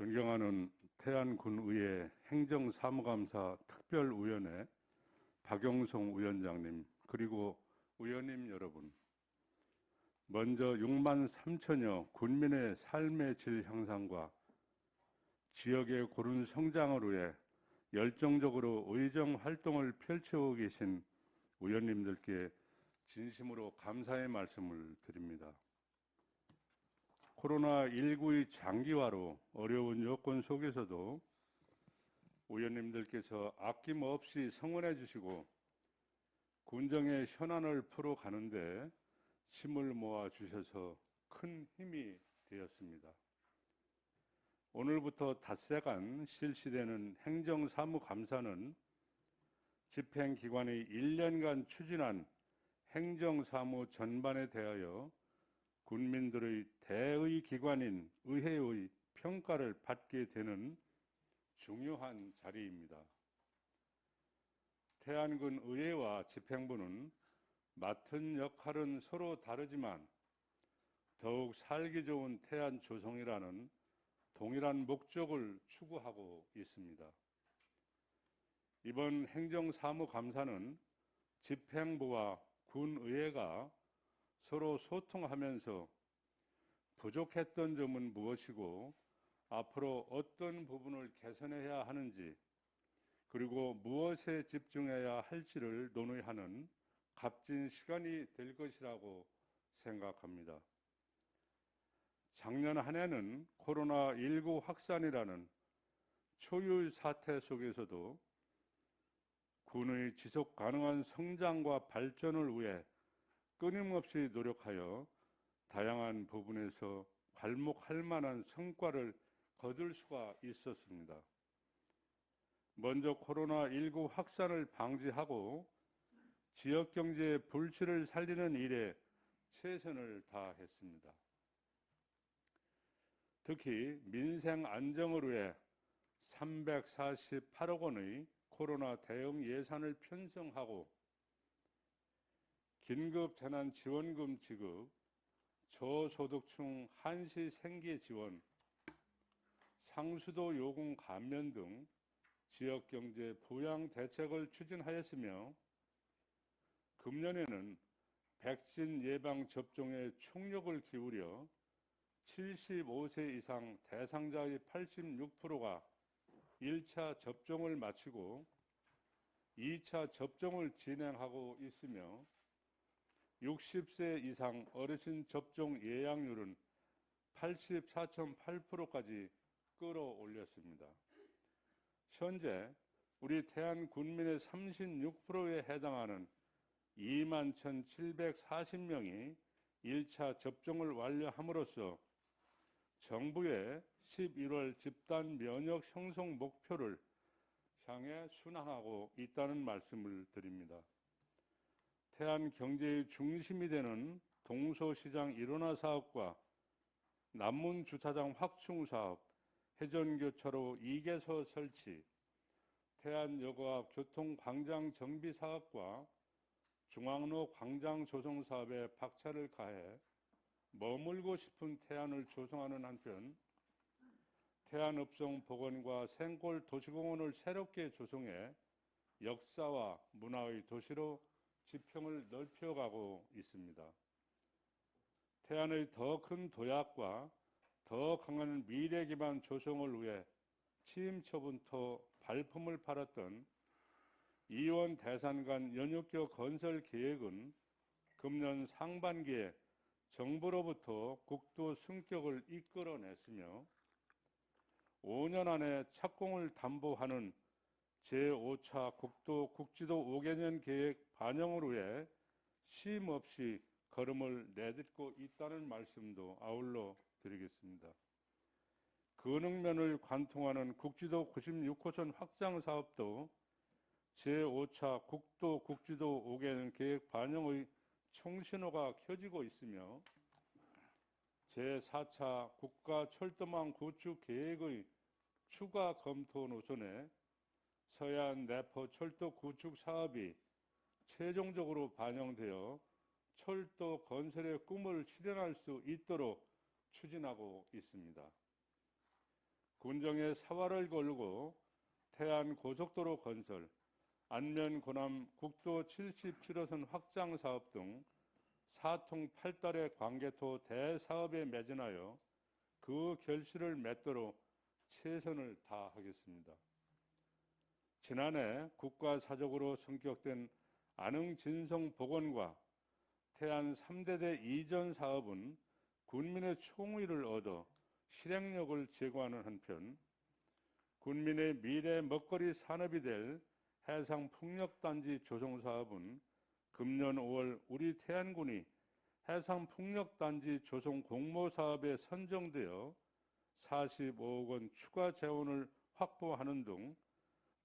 존경하는 태안군의회 행정사무감사 특별위원회 박용성 위원장님 그리고 위원님 여러분 먼저 6만 3천여 군민의 삶의 질 향상과 지역의 고른 성장을 위해 열정적으로 의정 활동을 펼쳐오고 계신 위원님들께 진심으로 감사의 말씀을 드립니다. 코로나19의 장기화로 어려운 여건 속에서도 의원님들께서 아낌없이 성원해 주시고 군정의 현안을 풀어가는데 힘을 모아 주셔서 큰 힘이 되었습니다. 오늘부터 닷새간 실시되는 행정사무감사는 집행기관이 1년간 추진한 행정사무 전반에 대하여 군민들의 대의 기관인 의회의 평가를 받게 되는 중요한 자리입니다. 태안군 의회와 집행부는 맡은 역할은 서로 다르지만 더욱 살기 좋은 태안 조성이라는 동일한 목적을 추구하고 있습니다. 이번 행정사무감사는 집행부와 군의회가 서로 소통하면서 부족했던 점은 무엇이고 앞으로 어떤 부분을 개선해야 하는지 그리고 무엇에 집중해야 할지를 논의하는 값진 시간이 될 것이라고 생각합니다. 작년 한 해는 코로나19 확산이라는 초유 사태 속에서도 군의 지속 가능한 성장과 발전을 위해 끊임없이 노력하여 다양한 부분에서 괄목할 만한 성과를 거둘 수가 있었습니다. 먼저 코로나19 확산을 방지하고 지역 경제의 불씨를 살리는 일에 최선을 다했습니다. 특히 민생 안정을 위해 348억 원의 코로나 대응 예산을 편성하고 긴급 재난 지원금 지급, 저소득층 한시 생계 지원, 상수도 요금 감면 등 지역 경제 부양 대책을 추진하였으며 금년에는 백신 예방 접종에 총력을 기울여 75세 이상 대상자의 86%가 1차 접종을 마치고 2차 접종을 진행하고 있으며 60세 이상 어르신 접종 예약률은 84.8%까지 끌어올렸습니다. 현재 우리 태안 군민의 36%에 해당하는 2만 1,740명이 1차 접종을 완료함으로써 정부의 11월 집단 면역 형성 목표를 향해 순항하고 있다는 말씀을 드립니다. 태안 경제의 중심이 되는 동서시장 일원화 사업과 남문 주차장 확충 사업, 해전교차로 2개소 설치, 태안여고 앞 교통광장 정비 사업과 중앙로 광장 조성 사업에 박차를 가해 머물고 싶은 태안을 조성하는 한편 태안읍성 복원과 생골 도시공원을 새롭게 조성해 역사와 문화의 도시로 지평을 넓혀가고 있습니다. 태안의 더 큰 도약과 더 강한 미래 기반 조성을 위해 취임처부터 발품을 팔았던 이원 대산간 연육교 건설 계획은 금년 상반기에 정부로부터 국도 승격을 이끌어냈으며 5년 안에 착공을 담보하는 제5차 국도 국지도 5개년 계획 반영을 위해 쉼 없이 걸음을 내딛고 있다는 말씀도 아울러 드리겠습니다. 근흥면을 관통하는 국지도 96호선 확장 사업도 제5차 국도 국지도 5개년 계획 반영의 총신호가 켜지고 있으며 제4차 국가 철도망 구축 계획의 추가 검토 노선에 서해안 내포 철도 구축 사업이 최종적으로 반영되어 철도 건설의 꿈을 실현할 수 있도록 추진하고 있습니다. 군정의 사활을 걸고 태안 고속도로 건설, 안면 고남 국도 77호선 확장 사업 등 사통 팔달의 광개토 대사업에 매진하여 그 결실을 맺도록 최선을 다하겠습니다. 지난해 국가사적으로 성격된 안흥 진성 복원과 태안 3대대 이전 사업은 군민의 총의를 얻어 실행력을 제고하는 한편 군민의 미래 먹거리 산업이 될 해상 풍력단지 조성 사업은 금년 5월 우리 태안군이 해상 풍력단지 조성 공모 사업에 선정되어 45억 원 추가 재원을 확보하는 등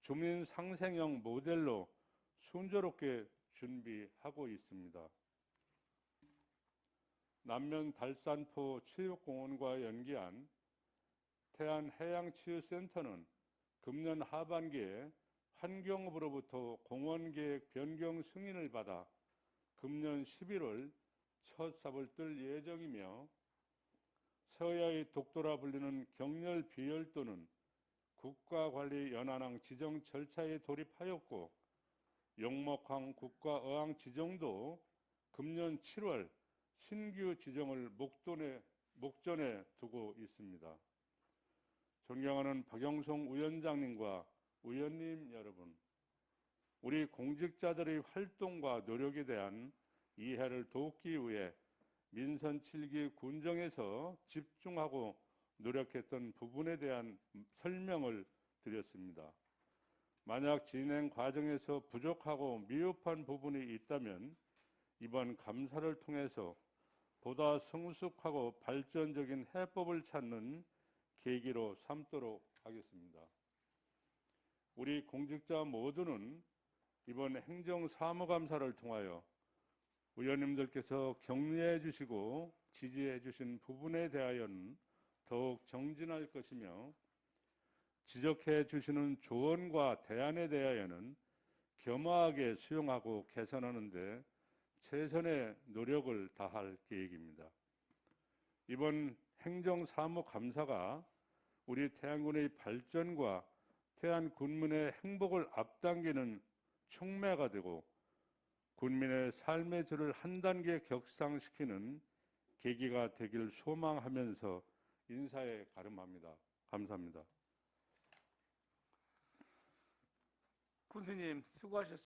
주민 상생형 모델로 순조롭게 준비하고 있습니다. 남면 달산포 체육공원과 연계한 태안 해양치유센터는 금년 하반기에 환경부로부터 공원계획 변경 승인을 받아 금년 11월 첫 삽을 뜰 예정이며 서해의 독도라 불리는 경렬 비열도는 국가관리연안항 지정 절차에 돌입하였고 용목항 국가어항 지정도 금년 7월 신규 지정을 목돈에, 목전에 두고 있습니다. 존경하는 박영성 위원장님과 의원님 여러분, 우리 공직자들의 활동과 노력에 대한 이해를 돕기 위해 민선 7기 군정에서 집중하고 노력했던 부분에 대한 설명을 드렸습니다. 만약 진행 과정에서 부족하고 미흡한 부분이 있다면 이번 감사를 통해서 보다 성숙하고 발전적인 해법을 찾는 계기로 삼도록 하겠습니다. 우리 공직자 모두는 이번 행정사무감사를 통하여 의원님들께서 격려해 주시고 지지해 주신 부분에 대하여는 더욱 정진할 것이며 지적해 주시는 조언과 대안에 대하여는 겸허하게 수용하고 개선하는 데 최선의 노력을 다할 계획입니다. 이번 행정사무감사가 우리 태안군의 발전과 태안 군민의 행복을 앞당기는 촉매가 되고 군민의 삶의 질을 한 단계 격상시키는 계기가 되길 소망하면서 인사에 가름합니다. 감사합니다. 군수님 수고하셨습니다.